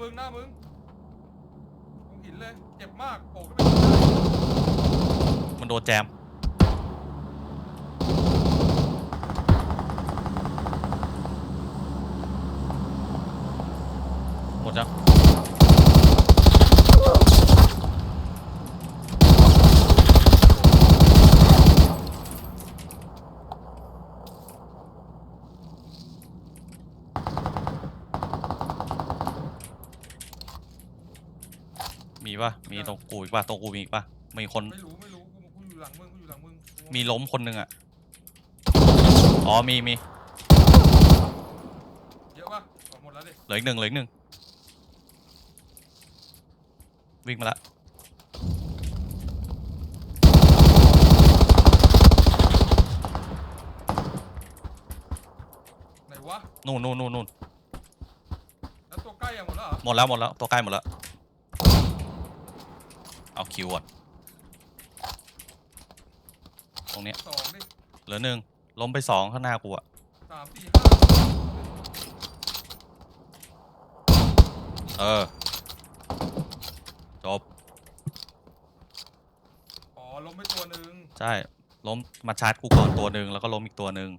มึงหน้ามึงตรงหินเลย เจ็บมากโผล่ขึ้นไปมันโดนแจม หมดจัง มีปะมีตรงกูอีกปะตรงกูมีอีกปะมีคนไม่รู้ไม่รู้กูกูอยู่หลังมึงกูอยู่หลังมึงกูมีล้มคนหนึ่งอะ อ๋อมีมีเยอะปะเอาหมดแล้วดิเหลืออีกหนึ่งเหลืออีกหนึ่งวิ่งมาละไหนวะ นู่นนู่นนู่นนู่นแล้วตัวใกล้อะหมดแล้วเหรอหมดแล้วหมดแล้วตัวใกล้หมดแล้ว เอาคิวก่อนตรงเนี้ยสองดิเหลือหนึ่งล้มไปสองข้างหน้ากูอะสามสี่ห้าเออจบอ๋อล้มไปตัวหนึ่งใช่ล้มมาชาร์จกูก่อนตัวหนึ่งแล้วก็ล้มอีกตัวหนึ่งอ